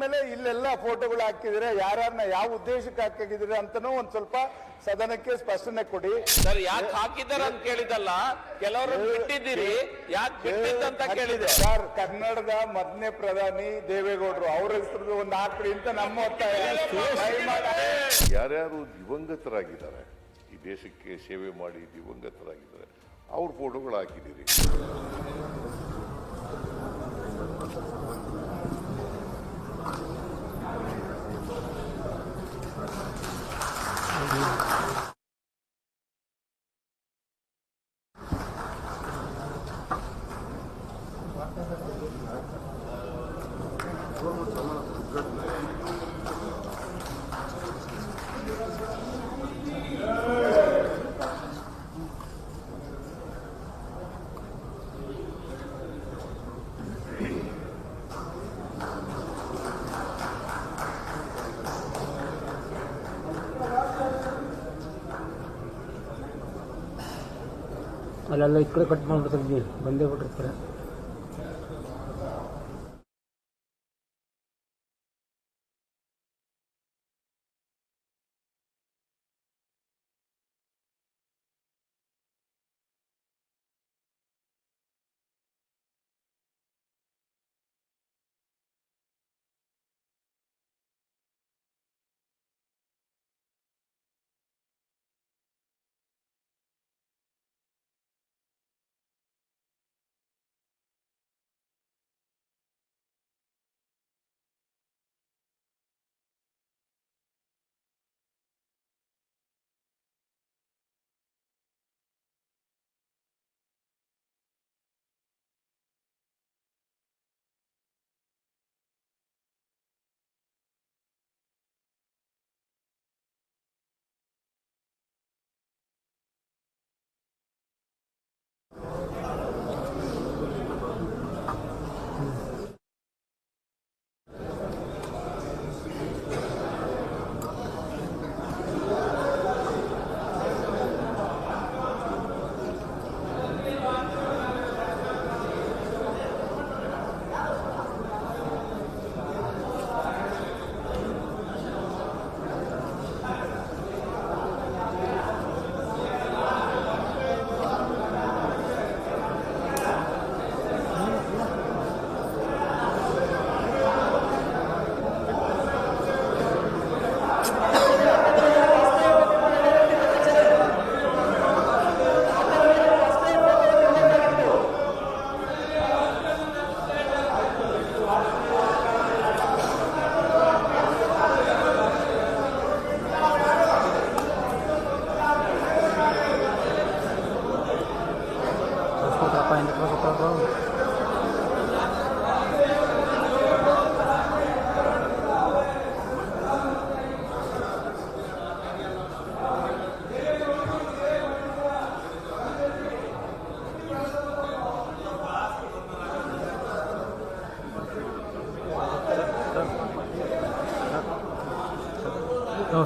ಹೋದ್ಮೇಲೆ ಇಲ್ಲೆಲ್ಲ ಫೋಟೋಗಳು ಹಾಕಿದ್ರೆ ಯಾರನ್ನ ಯಾವ ಉದ್ದೇಶಕ್ಕೆ ಹಾಕಿದ್ರೆ ಅಂತನೂ ಒಂದ್ ಸ್ವಲ್ಪ ಸದನಕ್ಕೆ ಸ್ಪಷ್ಟನೆ ಕೊಡಿ. ಸರ್ ಯಾಕೆ ಹಾಕಿದಾರ ಅಂತ ಕೇಳಿದಲ್ಲ ಕೆಲವರು ಬಿಟ್ಟಿದ್ದೀರಿ. ಯಾಕೆ ಬಿಟ್ಟಿದ್ದಂತ ಕೇಳಿದೆ. ಸರ್ ಕನ್ನಡದ ಮೊದಲನೇ ಪ್ರಧಾನಿ ದೇವೇಗೌಡರು ಅವ್ರ ಹೆಸರು ಒಂದು ಹಾಕ್ರಿ ಅಂತ ನಮ್ಮ ಒತ್ತಾಯ. ಯಾರ್ಯಾರು ದಿವಂಗತರಾಗಿದ್ದಾರೆ ಈ ದೇಶಕ್ಕೆ ಸೇವೆ ಮಾಡಿ ದಿವಂಗತರಾಗಿದ್ದಾರೆ ಅವ್ರ ಫೋಟೋಗಳು ಹಾಕಿದ್ದೀರಿ. диалог. ಅಲ್ಲೆಲ್ಲ ಈ ಕಡೆ ಕಟ್ ಮಾಡ್ಬಿಡ್ತಾರೆ ಬಂದೇ ಬಿಟ್ಟಿರ್ತಾರೆ.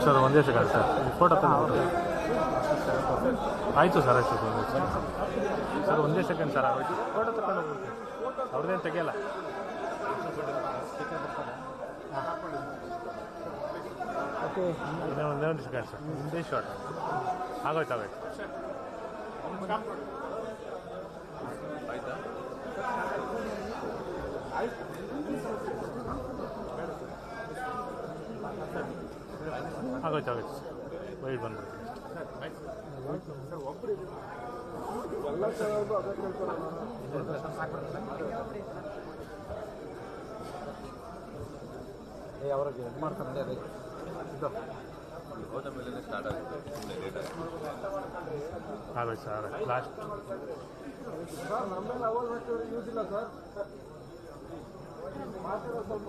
ಸರ್ ಒಂದೇ ಸೆಕೆಂಡ್ ಸರ್ ಫೋಟೋ ತಗೊಂಡು ಆಯಿತು ಸರ್ ಆಯಿತು ಸರ್ ಒಂದೇ ಸೆಕೆಂಡ್ ಸರ್, ಒಂದೇ ಸೆಕೆಂಡ್ ಸರ್ ಆಗೋಯ್ತು. ಫೋಟೋ ತಗೊಂಡು ಅವ್ರದ್ದೇನು ತೆಗಿಯಲ್ಲ? ಇನ್ನೂ ಒಂದೇ ಒಂದು ಸೆಕೆಂಡ್ ಸರ್ ಒಂದೇ ಶಾರ್ಟ್ ಆಗೋಯ್ತು ಆಗೋಯ್ತು. ಆಗೋಯ್ತು ಆಗೋಯ್ತು ವೈಟ್ ಏ ಅವ್ರಿಗೆ ಇದು ಮಾಡ್ತಾರೆ ಅದೇ ಇದು. ಹೋದ ಮೇಲೆ ಸ್ಟಾರ್ಟ್ ಆಗುತ್ತೆ ಲೇಟ್ ಆಗುತ್ತೆ ಸರ್ ಲಾಸ್ಟ್ ಸರ್ ನಮ್ಮೇಲೆ ಅವಾಗ ಯೂಸ್ ಇಲ್ಲ ಸರ್. ಮಾಡ್ತಾರೆ ಸ್ವಲ್ಪ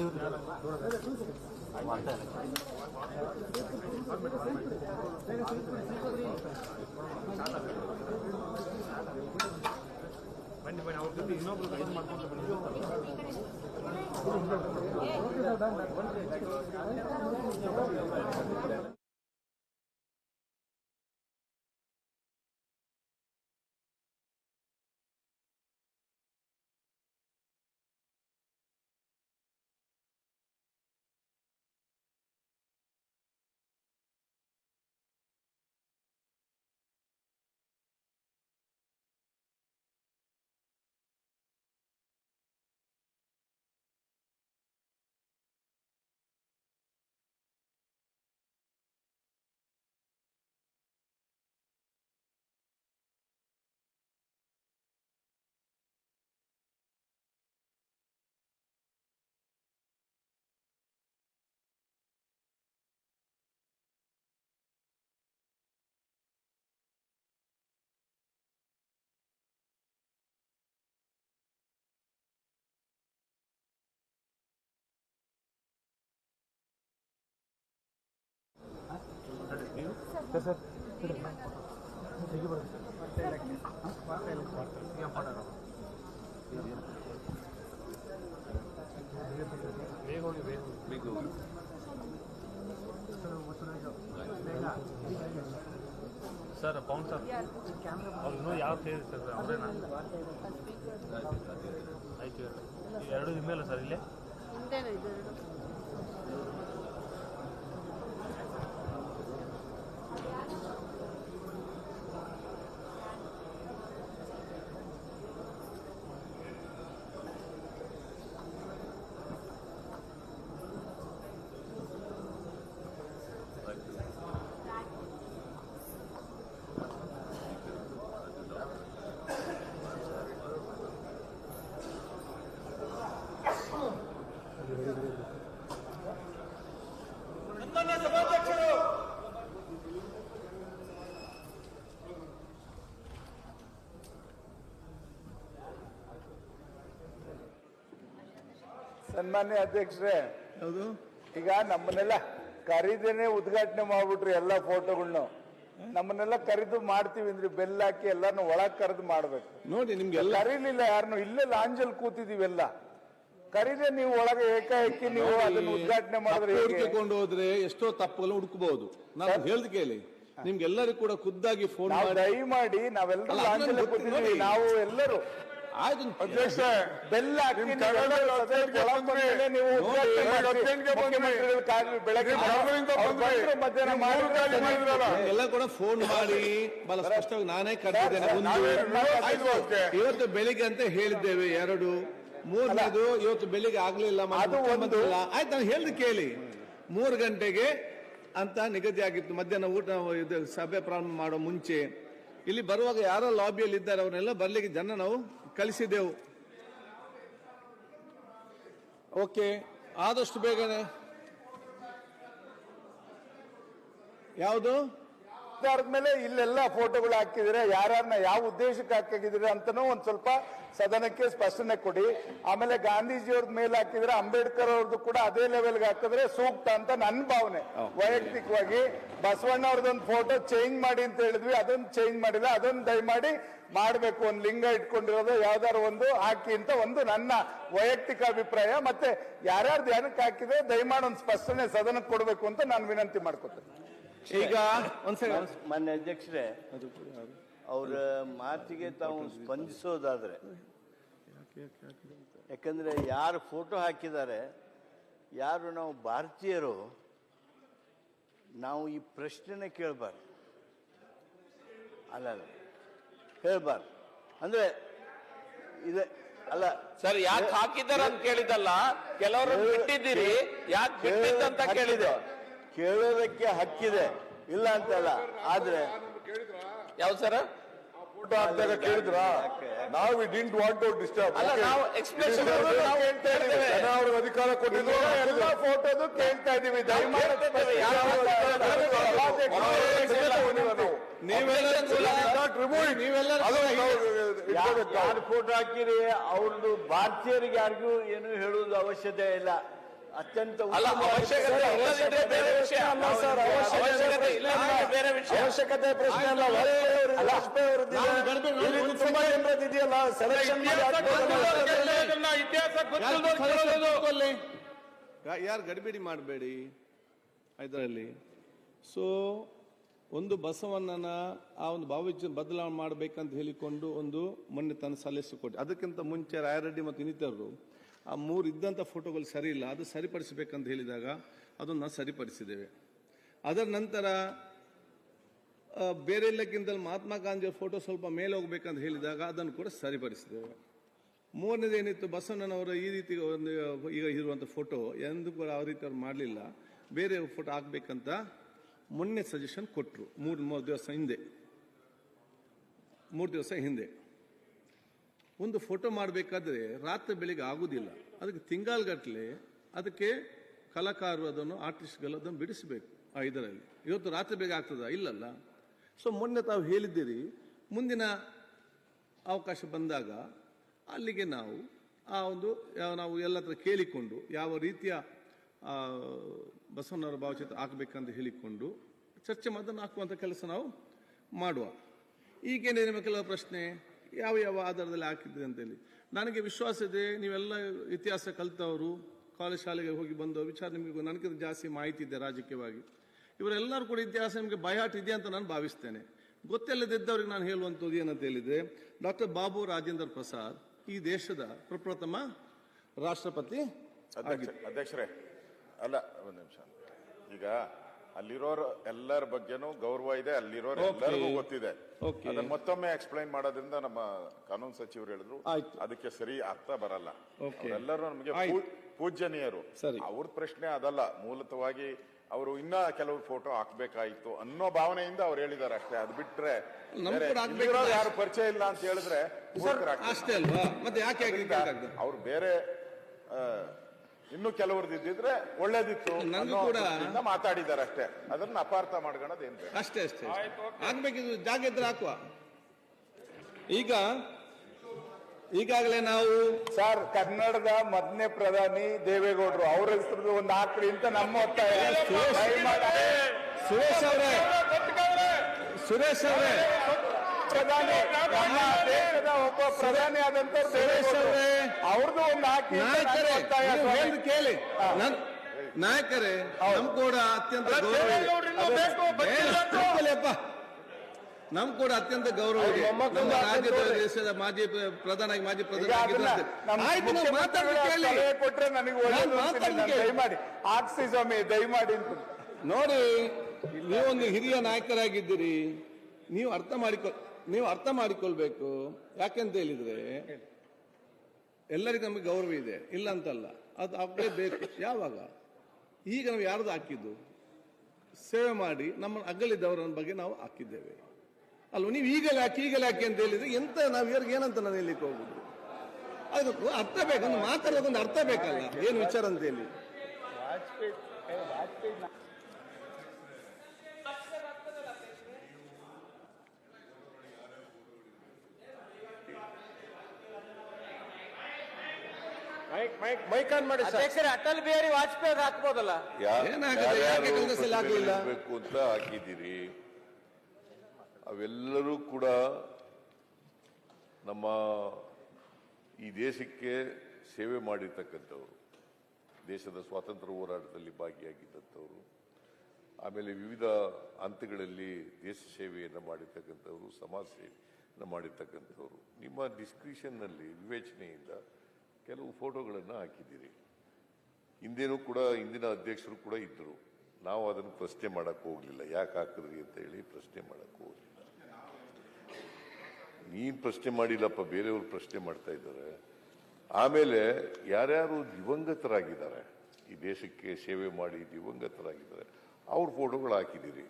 ಇವ್ರು ಬನ್ನಿ ಬನ್ನಿ ಅವ್ರ ಜೊತೆ ಇನ್ನೊಬ್ರು ಇದು ಮಾಡ್ಕೊಂಡು ಬನ್ನಿ ಸರ್ ಸರ್. ಇಡಿ. ಹೇಗೆ ಬರುತ್ತೆ ಬೇಗ ಹೋಗಿ ಬೇಗ ಹೋಗಿ ಸರ್ ಪವನ್ ಸರ್. ಅವ್ರು ಯಾವ ಸೇರಿ ಸರ್ ಅವರೇನಾ? ಆಯ್ತು ಎರಡು ಇಮೇಲ ಸರ್ ಇಲ್ಲೇ? ಸನ್ಮಾನ್ಯ ಅಧ್ಯಕ್ಷರೇ ಹೌದು. ಈಗ ನಮ್ಮನ್ನೆಲ್ಲ ಕರೀದೇನೆ ಉದ್ಘಾಟನೆ ಮಾಡ್ಬಿಟ್ರಿ ಎಲ್ಲ ಫೋಟೋಗಳ್ನು. ನಮ್ಮನ್ನೆಲ್ಲ ಕರೆದು ಮಾಡ್ತೀವಿ ಅಂದ್ರೆ ಬೆಲ್ಲ ಹಾಕಿ ಎಲ್ಲಾನು ಒಳಗ್ ಕರೆದು ಮಾಡ್ಬೇಕು. ನೋಡಿ ನಿಮ್ಗೆಲ್ಲ ಕರೀಲಿಲ್ಲ ಯಾರನ್ನು ಇಲ್ಲೇ ಲಾಂಜಲ್ ಕೂತಿದೀವೆಲ್ಲ ಕರೀದೆ ನೀವು ಒಳಗೆ ಏಕಾಏಕಿ ನೀವು ಅದನ್ನ ಉದ್ಘಾಟನೆ ಮಾಡಿದ್ರೆ? ಹುಡುಕಿಕೊಂಡು ಹೋದ್ರೆ ಎಷ್ಟೋ ತಪ್ಪುಗಳು ಹುಡುಕಬಹುದು. ನಾನು ಹೇಳ್ದ ಕೇಳಿ. ನಿಮ್ಗೆಲ್ಲರೂ ಕೂಡ ಖುದ್ದಾಗಿ ಫೋನ್ ದಯಮಾಡಿ ನಾವೆಲ್ಲರೂ ಲಾಂಜಲ್ ಕೂತಿದೀವಿ ನಾವು ಎಲ್ಲರೂ. ಆಯ್ತು ಬೆಲ್ಲ ಮಧ್ಯಾಹ್ನ ಮಾಡಿದ್ರೆ ಎಲ್ಲ ಕೂಡ ಫೋನ್ ಮಾಡಿ. ಬಹಳ ಸ್ಪಷ್ಟವಾಗಿ ನಾನೇ ಕರೆದಿದ್ದೇನೆ. ಇವತ್ತು ಬೆಳಿಗ್ಗೆ ಅಂತ ಹೇಳಿದ್ದೇವೆ ಎರಡು. ಮೂರನೇದು ಇವತ್ತು ಬೆಳಿಗ್ಗೆ ಆಗ್ಲಿಲ್ಲ. ಆಯ್ತು ನಾನು ಹೇಳಿದ್ ಕೇಳಿ. ಮೂರು ಗಂಟೆಗೆ ಅಂತ ನಿಗದಿ ಆಗಿತ್ತು. ಮಧ್ಯಾಹ್ನ ಊಟ ಇದು ಸಭೆ ಪ್ರಾರಂಭ ಮಾಡೋ ಮುಂಚೆ. ಇಲ್ಲಿ ಬರುವಾಗ ಯಾರೋ ಲಾಬಿಯಲ್ಲಿ ಇದ್ದಾರೆ ಅವನ್ನೆಲ್ಲ ಬರ್ಲಿಕ್ಕೆ ಜನ ನಾವು ಕಳಿಸಿದ್ದೆವು ಓಕೆ ಆದಷ್ಟು ಬೇಗನೆ. ಯಾವುದು? ಮೇಲೆ ಇಲ್ಲೆಲ್ಲ ಫೋಟೋಗಳು ಹಾಕಿದ್ರೆ ಯಾರನ್ನ ಯಾವ ಉದ್ದೇಶಕ್ಕೆ ಹಾಕಿದ್ರೆ ಅಂತಾನೂ ಒಂದ್ ಸ್ವಲ್ಪ ಸದನಕ್ಕೆ ಸ್ಪಷ್ಟನೆ ಕೊಡಿ. ಆಮೇಲೆ ಗಾಂಧೀಜಿಯವ್ರದ್ ಮೇಲೆ ಹಾಕಿದ್ರೆ ಅಂಬೇಡ್ಕರ್ ಅವ್ರದ್ದು ಕೂಡ ಅದೇ ಲೆವೆಲ್ಗೆ ಹಾಕಿದ್ರೆ ಸೂಕ್ತ ಅಂತ ನನ್ನ ಭಾವನೆ. ವೈಯಕ್ತಿಕವಾಗಿ ಬಸವಣ್ಣ ಅವ್ರದ್ದೊಂದು ಫೋಟೋ ಚೇಂಜ್ ಮಾಡಿ ಅಂತ ಹೇಳಿದ್ವಿ. ಅದನ್ನ ಚೇಂಜ್ ಮಾಡಿಲ್ಲ. ಅದನ್ನ ದಯಮಾಡಿ ಮಾಡಬೇಕು. ಒಂದು ಲಿಂಗ ಇಟ್ಕೊಂಡಿರೋದು ಯಾವ್ದಾರು ಒಂದು ಹಾಕಿ ಅಂತ ಒಂದು ನನ್ನ ವೈಯಕ್ತಿಕ ಅಭಿಪ್ರಾಯ. ಮತ್ತೆ ಯಾರ್ಯಾರು ಧ್ಯಾನಕ್ಕೆ ಹಾಕಿದ್ರೆ ದಯಮಾಡಿ ಒಂದು ಸ್ಪಷ್ಟನೆ ಸದನಕ್ಕೆ ಕೊಡಬೇಕು ಅಂತ ನಾನು ವಿನಂತಿ ಮಾಡ್ಕೊತೇನೆ. ಈಗ ಒಂದ್ ಸೆಕೆಂಡ್ ಮಾನ್ಯ ಅಧ್ಯಕ್ಷರೇ ಅವರ ಮಾತಿಗೆ ತಾವು ಸ್ಪಂದಿಸೋದಾದ್ರೆ ಯಾಕಂದ್ರೆ ಯಾರು ಫೋಟೋ ಹಾಕಿದ್ದಾರೆ ಯಾರು ನಾವು ಭಾರತೀಯರು ನಾವು ಈ ಪ್ರಶ್ನೆನೇ ಕೇಳಬಾರ್ದು. ಅಲ್ಲ ಅಲ್ಲ ಹೇಳ್ಬಾರ್ದು. ಅಂದ್ರೆ ಇದೆ ಅಲ್ಲ ಸರ್ ಯಾಕೆ ಹಾಕಿದ್ದಾರೆ ಅಂತ ಕೇಳಿದಲ್ಲ ಕೆಲವರು ಬಿಟ್ಟಿದ್ದೀರಿ ಯಾಕೆ ಬಿಟ್ಟಿದ್ದಂತ ಕೇಳಿದೆ. ಕೇಳೋದಕ್ಕೆ ಹಕ್ಕಿದೆ. ಇಲ್ಲ ಅಂತಲ್ಲ. ಆದ್ರೆ ಯಾವ ಸರ್? ಫೋಟೋ ಹಾಕಿದಾಗ ಕೇಳಿದ್ರ? ನಾವು ಡಿಂಟ್ ವಾಂಟ್ ಟು ಡಿಸ್ಟರ್ಬ್ ಅಲ್ಲ ನಾವು ಎಕ್ಸ್ಪ್ರೆಷನ್ ನಾವು ಹೇಳ್ತಾ ಇದ್ದೇವೆ. ಅವ್ರಿಗೆ ಅಧಿಕಾರ ಕೊಟ್ಟಿದ್ರು ಎಲ್ಲ ಫೋಟೋದು ಕೇಳ್ತಾ ಇದೀವಿ ನೀವೆಲ್ಲ ಕೇಳ್ತಾ ಇದ್ದೇವೆ. ಯಾರು ಫೋಟೋ ಹಾಕಿರಿ ಅವ್ರದ್ದು ಭಾರತೀಯರಿಗೆ ಯಾರಿಗೂ ಏನು ಹೇಳುವುದು ಅವಶ್ಯಕತೆ ಇಲ್ಲ. ಅತ್ಯಂತ ಅವಶ್ಯಕತೆ ಬೇರೆ ವಿಷಯ. ಅಲ್ಲ ಅವಶ್ಯಕತೆ ಅವಶ್ಯಕತೆ ಬೇರೆ ವಿಷಯ. ಅವಶ್ಯಕತೆ ಪ್ರಶ್ನೆ ಅಲ್ಲ ಇದೆಯಲ್ಲ ಸೆಲೆಕ್ಷನ್ ಯಾರು ಗಡಿಬಿಡಿ ಮಾಡಬೇಡಿ? ಇದರಲ್ಲಿ ಸೊ ಒಂದು ಬಸವಣ್ಣನ ಆ ಒಂದು ಭಾವಚಿತ್ರ ಬದಲಾವಣೆ ಮಾಡಬೇಕಂತ ಹೇಳಿಕೊಂಡು ಒಂದು ಮೊನ್ನೆ ತನ್ನ ಸಲ್ಲಿಸಿಕೊಟ್ಟು ಅದಕ್ಕಿಂತ ಮುಂಚೆ ರಾಯರೆಡ್ಡಿ ಮತ್ತು ಇನ್ನಿತರರು ಆ ಮೂರು ಇದ್ದಂಥ ಫೋಟೋಗಳು ಸರಿ ಇಲ್ಲ, ಅದು ಸರಿಪಡಿಸಬೇಕಂತ ಹೇಳಿದಾಗ ಅದನ್ನು ಸರಿಪಡಿಸಿದ್ದೇವೆ. ಅದರ ನಂತರ ಬೇರೆ ಎಲ್ಲಕ್ಕಿಂತಲೂ ಮಹಾತ್ಮ ಗಾಂಧಿಯ ಫೋಟೋ ಸ್ವಲ್ಪ ಮೇಲೆ ಹೋಗ್ಬೇಕಂತ ಹೇಳಿದಾಗ ಅದನ್ನು ಕೂಡ ಸರಿಪಡಿಸಿದ್ದೇವೆ. ಮೂರನೇದು ಏನಿತ್ತು, ಬಸವಣ್ಣನವರ ಈ ರೀತಿ ಒಂದು, ಈಗ ಇರುವಂಥ ಫೋಟೋ, ಎಂದು ಕೂಡ ಆ ರೀತಿ ಅವ್ರು ಮಾಡಲಿಲ್ಲ. ಬೇರೆ ಫೋಟೋ ಹಾಕ್ಬೇಕಂತ ಮೊನ್ನೆ ಸಜೆಷನ್ ಕೊಟ್ಟರು ಮೂರು ಮೂರು ದಿವಸ ಹಿಂದೆ. ಮೂರು ದಿವಸ ಹಿಂದೆ. ಒಂದು ಫೋಟೋ ಮಾಡಬೇಕಾದ್ರೆ ರಾತ್ರಿ ಬೆಳಿಗ್ಗೆ ಆಗುವುದಿಲ್ಲ ಅದಕ್ಕೆ ತಿಂಗಾಲ್ಗಟ್ಟಲೆ ಅದಕ್ಕೆ ಕಲಾಕಾರರು ಅದನ್ನು, ಆರ್ಟಿಸ್ಟ್ಗಳು ಅದನ್ನು ಬಿಡಿಸಬೇಕು ಆ ಇದರಲ್ಲಿ. ಇವತ್ತು ರಾತ್ರಿ ಬೇಗ ಆಗ್ತದ? ಇಲ್ಲಲ್ಲ. ಸೊ ಮೊನ್ನೆ ತಾವು ಹೇಳಿದ್ದೀರಿ, ಮುಂದಿನ ಅವಕಾಶ ಬಂದಾಗ ಅಲ್ಲಿಗೆ ನಾವು ಆ ಒಂದು, ನಾವು ಎಲ್ಲ ಹತ್ರ ಕೇಳಿಕೊಂಡು ಯಾವ ರೀತಿಯ ಬಸವನವರ ಭಾವಚಿತ್ರ ಹಾಕಬೇಕಂತ ಹೇಳಿಕೊಂಡು ಚರ್ಚೆ ಅದನ್ನು ಹಾಕುವಂಥ ಕೆಲಸ ನಾವು ಮಾಡುವ. ಈಗೇನೇ ನಿಮ್ಮ ಕೆಲವು ಪ್ರಶ್ನೆ? ಯಾವ ಯಾವ ಆಧಾರದಲ್ಲಿ ಹಾಕಿದ್ರಿ ಅಂತೇಳಿ. ನನಗೆ ವಿಶ್ವಾಸ ಇದೆ ನೀವೆಲ್ಲ ಇತಿಹಾಸ ಕಲಿತವರು ಕಾಲೇಜ್ ಶಾಲೆಗೆ ಹೋಗಿ ಬಂದವರು ವಿಚಾರ ನಿಮಗೆ ನನಗಿಂತ ಜಾಸ್ತಿ ಮಾಹಿತಿ ಇದೆ ರಾಜಕೀಯವಾಗಿ. ಇವರೆಲ್ಲರೂ ಕೂಡ ಇತಿಹಾಸ ನಿಮಗೆ ಬಯಹಾಟ್ ಇದೆ ಅಂತ ನಾನು ಭಾವಿಸ್ತೇನೆ. ಗೊತ್ತಿಲ್ಲದಿದ್ದವ್ರಿಗೆ ನಾನು ಹೇಳುವಂಥದ್ದು ಏನಂತ ಹೇಳಿದರೆ ಡಾಕ್ಟರ್ ಬಾಬು ರಾಜೇಂದ್ರ ಪ್ರಸಾದ್ ಈ ದೇಶದ ಪ್ರಪ್ರಥಮ ರಾಷ್ಟ್ರಪತಿ ಅಧ್ಯಕ್ಷ ಅಧ್ಯಕ್ಷರೇ ಅಲ್ಲ ಒಂದು ನಿಮಿಷ. ಈಗ ಅಲ್ಲಿರೋರು ಎಲ್ಲರ ಬಗ್ಗೆನೂ ಗೌರವ ಇದೆ ಅಲ್ಲಿರೋರು. ಎಲ್ಲರಿಗೂ ಗೊತ್ತಿದೆ. ಅದನ್ನ ಮತ್ತೊಮ್ಮೆ ಎಕ್ಸ್ಪ್ಲೈನ್ ಮಾಡೋದ್ರಿಂದ ನಮ್ಮ ಕಾನೂನು ಸಚಿವರು ಹೇಳಿದ್ರು ಅದಕ್ಕೆ ಸರಿ ಅರ್ಥ ಬರಲ್ಲ. ಎಲ್ಲರೂ ನಮಗೆ. ಪೂಜ್ಯನೀಯರು. ಅವ್ರದ್ ಅವ್ರ ಪ್ರಶ್ನೆ ಅದಲ್ಲ ಮೂಲತವಾಗಿ ಅವರು ಇನ್ನ ಕೆಲವು ಫೋಟೋ ಹಾಕ್ಬೇಕಾಯ್ತು ಅನ್ನೋ ಭಾವನೆಯಿಂದ ಅವ್ರು ಹೇಳಿದ್ದಾರೆ ಅಷ್ಟೇ. ಅದು ಬಿಟ್ರೆ ಯಾರು ಪರಿಚಯ ಇಲ್ಲ ಅಂತ ಹೇಳಿದ್ರೆ. ಅಷ್ಟೇ ಅಲ್ವಾ? ಮತ್ತೆ ಯಾಕೆ ಅವ್ರು ಬೇರೆ ಇನ್ನು ಕೆಲವ್ರದ್ದು ಇದ್ದಿದ್ರೆ ಒಳ್ಳೇದಿತ್ತು ನನಗೂ ಅನ್ನೋ ಕೂಡ- ದೃಷ್ಟಿಯಿಂದ ಮಾತಾಡಿದ್ದಾರೆ ಅಷ್ಟೇ. ಅದನ್ನ ಅಪಾರ್ಥ ಮಾಡ್ಕೊಳ್ಳೋದೇನು. ಅಷ್ಟೇ ಅಷ್ಟೇ ಆಗ್ಬೇಕಿದ್ರು ಜಾಗ ಇದ್ರೆ ಹಾಕುವ. ಈಗ ಈಗಾಗಲೇ ನಾವು ಸರ್ ಕನ್ನಡದ ಮೊದಲನೇ ಪ್ರಧಾನಿ ದೇವೇಗೌಡರು ಅವ್ರ ಹೆಸರು ಒಂದು ಹಾಕ್ರಿ ಅಂತ ನಮ್ಮ ಒತ್ತಾಯ. ದಯಮಾಡಿ. ಸುರೇಶ್ ಅವರೇ. ಸುರೇಶ್ ಅವರೇ. ಪ್ರಧಾನಿ ನಮ್ಮ ದೇಶದ ಒಬ್ಬ ಪ್ರಧಾನಿ ಆದಂತ ಅವ್ರದ್ದು ಒಂದು ಹಾಕಿ ಕೇಳಿ. ನಾಯಕರೇ ನಮ್ ಕೂಡ ಅತ್ಯಂತ ಗೌರವ ನಮ್ ಕೂಡ ಅತ್ಯಂತ ಗೌರವ ಇದೆ. ನಮ್ಮ ರಾಜ್ಯದ ದೇಶದ ಮಾಜಿ ಪ್ರಧಾನ ಮಾಜಿ ಪ್ರಧಾನ ಕೊಟ್ರೆ ನನಗೆ. ದಯಮಾಡಿ. ಹಾಕ್ಸಿ ಸ್ವಾಮಿ ದಯಮಾಡಿ ನೋಡಿ ನೀವೊಂದು ಹಿರಿಯ ನಾಯಕರಾಗಿದ್ದೀರಿ. ನೀವು ಅರ್ಥ ಮಾಡಿಕೊ ನೀವು ಅರ್ಥ ಮಾಡಿಕೊಳ್ಬೇಕು. ಯಾಕೆಂತ ಹೇಳಿದ್ರೆ, ಎಲ್ಲರಿಗೂ ನಮಗೆ ಗೌರವ ಇದೆ. ಇಲ್ಲ ಅಂತಲ್ಲ. ಅದು ಆಗಲೇಬೇಕು ಯಾವಾಗ? ಈಗ ನಾವು ಯಾರ್ದು ಹಾಕಿದ್ದು? ಸೇವೆ ಮಾಡಿ ನಮ್ಮ ಅಗಲಿದ್ದವರ ಬಗ್ಗೆ ನಾವು ಹಾಕಿದ್ದೇವೆ. ಅಲ್ವ? ನೀವು ಈಗಲೇ ಹಾಕಿ ಈಗಲೇ ಹಾಕಿ ಅಂತ ಹೇಳಿದ್ರೆ ಎಂತ ನಾವು ಇವ್ರಿಗೆ ಏನಂತ ನಾನು ಹೇಳಿಕ್ಕೆ ಹೋಗುದು? ಅದಕ್ಕೂ ಅರ್ಥ ಬೇಕು. ಮಾತಾಡೋದೊಂದು ಅರ್ಥ ಬೇಕಲ್ಲ. ಏನು ವಿಚಾರ ಅಂತ ಹೇಳಿ. ಅಧ್ಯಕ್ಷರೇ ಅಟಲ್ ಬಿಹಾರಿ ವಾಜಪೇಯಿ ಅವ್ರು ಹಾಕ್ಬೋದಲ್ಲ ಏನಾಗಿದೆ? ಆಗ್ಲಿಲ್ಲ? ಪ್ರತಿಭೆಗಳಿರ್ಬೇಕು ಅಂತ ಹಾಕಿದ್ದೀರಿ ಅವೆಲ್ಲರೂ ಕೂಡ ನಮ್ಮ ಈ ದೇಶಕ್ಕೆ ಸೇವೆ ಮಾಡಿರ್ತಕ್ಕಂಥವ್ರು ದೇಶದ ಸ್ವಾತಂತ್ರ್ಯ ಹೋರಾಟದಲ್ಲಿ ಭಾಗಿಯಾಗಿದ್ದಂಥವ್ರು ಆಮೇಲೆ ವಿವಿಧ ಹಂತಗಳಲ್ಲಿ ದೇಶ ಸೇವೆಯನ್ನು ಮಾಡಿರ್ತಕ್ಕಂಥವ್ರು ಸಮಾಜ ಸೇವೆಯನ್ನು ಮಾಡಿರ್ತಕ್ಕಂಥವ್ರು ನಿಮ್ಮ ಡಿಸ್ಕ್ರಿಷನ್ನಲ್ಲಿ ವಿವೇಚನೆಯಿಂದ ಕೆಲವು ಫೋಟೋಗಳನ್ನು ಹಾಕಿದ್ದೀರಿ. ಹಿಂದೇನೂ ಕೂಡ ಹಿಂದಿನ ಅಧ್ಯಕ್ಷರು ಕೂಡ ಇದ್ದರು ನಾವು ಅದನ್ನು ಪ್ರಶ್ನೆ ಮಾಡಕ್ಕೆ ಹೋಗಲಿಲ್ಲ. ಯಾಕೆ ಹಾಕಿದ್ರಿ ಅಂತ ಹೇಳಿ ಪ್ರಶ್ನೆ ಮಾಡಕ್ಕೆ ಹೋಗಲಿಲ್ಲ. ನೀನು ಪ್ರಶ್ನೆ ಮಾಡಿಲ್ಲಪ್ಪ, ಬೇರೆಯವರು ಪ್ರಶ್ನೆ ಮಾಡ್ತಾ ಇದ್ದಾರೆ. ಆಮೇಲೆ ಯಾರ್ಯಾರು ದಿವಂಗತರಾಗಿದ್ದಾರೆ, ಈ ದೇಶಕ್ಕೆ ಸೇವೆ ಮಾಡಿ ದಿವಂಗತರಾಗಿದ್ದಾರೆ, ಅವ್ರ ಫೋಟೋಗಳು ಹಾಕಿದ್ದೀರಿ.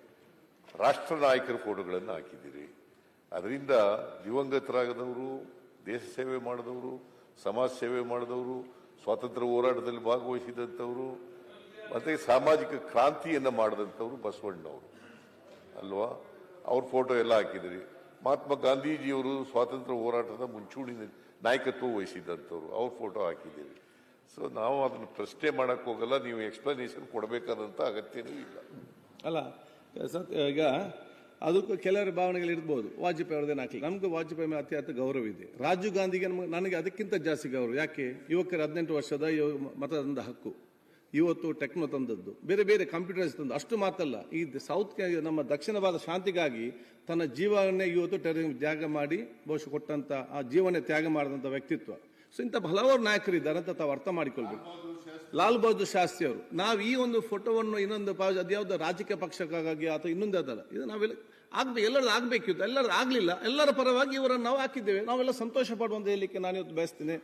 ರಾಷ್ಟ್ರ ನಾಯಕರ ಫೋಟೋಗಳನ್ನು ಹಾಕಿದ್ದೀರಿ. ಅದರಿಂದ ದಿವಂಗತರಾಗದವರು, ದೇಶ ಸೇವೆ ಮಾಡಿದವರು ಸಮಾಜ ಸೇವೆ ಮಾಡಿದವರು, ಸ್ವಾತಂತ್ರ್ಯ ಹೋರಾಟದಲ್ಲಿ ಭಾಗವಹಿಸಿದಂಥವರು, ಮತ್ತೆ ಸಾಮಾಜಿಕ ಕ್ರಾಂತಿಯನ್ನು ಮಾಡಿದಂಥವ್ರು ಬಸವಣ್ಣನವರು ಅಲ್ವಾ? ಅವ್ರ ಫೋಟೋ ಎಲ್ಲ ಹಾಕಿದಿರಿ. ಮಹಾತ್ಮ ಗಾಂಧೀಜಿಯವರು ಸ್ವಾತಂತ್ರ್ಯ ಹೋರಾಟದ ಮುಂಚೂಣಿ ನಾಯಕತ್ವ ವಹಿಸಿದಂಥವ್ರು. ಅವ್ರ ಫೋಟೋ ಹಾಕಿದ್ದೀರಿ. ಸೊ ನಾವು ಅದನ್ನು ಪ್ರಶ್ನೆ ಮಾಡಕ್ ಹೋಗಲ್ಲ, ನೀವು ಎಕ್ಸ್ಪ್ಲನೇಷನ್ ಕೊಡಬೇಕಾದಂಥ ಅಗತ್ಯನೂ ಇಲ್ಲ. ಅಲ್ಲ ಈಗ ಅದಕ್ಕೂ ಕೆಲವರ ಭಾವನೆಗಳು ಇರ್ಬೋದು. ವಾಜಪೇಯಿ ಅವ್ರದ್ದೇನು ಹಾಕಲಿ ನಮ್ಗೆ ವಾಜಪೇಯಿ ಮೇಲೆ ಅತ್ಯಂತ ಗೌರವ ಇದೆ. ರಾಜೀವ್ ಗಾಂಧಿಗೆ ನನಗೆ ಅದಕ್ಕಿಂತ ಜಾಸ್ತಿ ಗೌರವ. ಯಾಕೆ? ಯುವಕರ ಹದಿನೆಂಟು ವರ್ಷದ ಮತದಂದ ಹಕ್ಕು. ಇವತ್ತು ಟೆಕ್ನೋ ತಂದದ್ದು. ಬೇರೆ ಬೇರೆ ಕಂಪ್ಯೂಟರ್ಸ್ ತಂದು. ಅಷ್ಟು ಮಾತಲ್ಲ ಈ ಸೌತ್ ನಮ್ಮ ದಕ್ಷಿಣ ಭಾರತ ಶಾಂತಿಗಾಗಿ ತನ್ನ ಜೀವನೇ ಇವತ್ತು ಟೆರರಿಸಂ ತ್ಯಾಗ ಮಾಡಿ, ಬಹುಶಃ ಕೊಟ್ಟಂತ, ಆ ಜೀವನ ತ್ಯಾಗ ಮಾಡಿದಂಥ ವ್ಯಕ್ತಿತ್ವ. ಸೊ, ಇಂಥ ಹಲವಾರು ನಾಯಕರು ಇದ್ದಾರೆ ಅಂತ ತಾವು ಅರ್ಥ ಮಾಡಿಕೊಳ್ಬೇಕು. ಲಾಲ್ ಬಹದ್ದೂರ್ ಶಾಸ್ತ್ರಿ ಅವರು ನಾವು ಈ ಒಂದು ಫೋಟೋವನ್ನು ಇನ್ನೊಂದು ಅದ್ಯಾವುದೋ ರಾಜಕೀಯ ಪಕ್ಷಕ್ಕಾಗಿ ಅಥವಾ ಇನ್ನೊಂದು ಅದಲ್ಲ ಇದು ನಾವೆಲ್ಲ ಆಗ್ಬೇಕು ಎಲ್ಲರದ್ದು ಆಗಬೇಕಿತ್ತು ಎಲ್ಲರೂ ಆಗಲಿಲ್ಲ, ಎಲ್ಲರ ಪರವಾಗಿ ಇವರನ್ನು ನಾವು ಹಾಕಿದ್ದೇವೆ, ನಾವೆಲ್ಲ ಸಂತೋಷ ಪಡುವಂತ ಹೇಳಲಿಕ್ಕೆ ನಾನು ಇವತ್ತು ಬಯಸ್ತೇನೆ.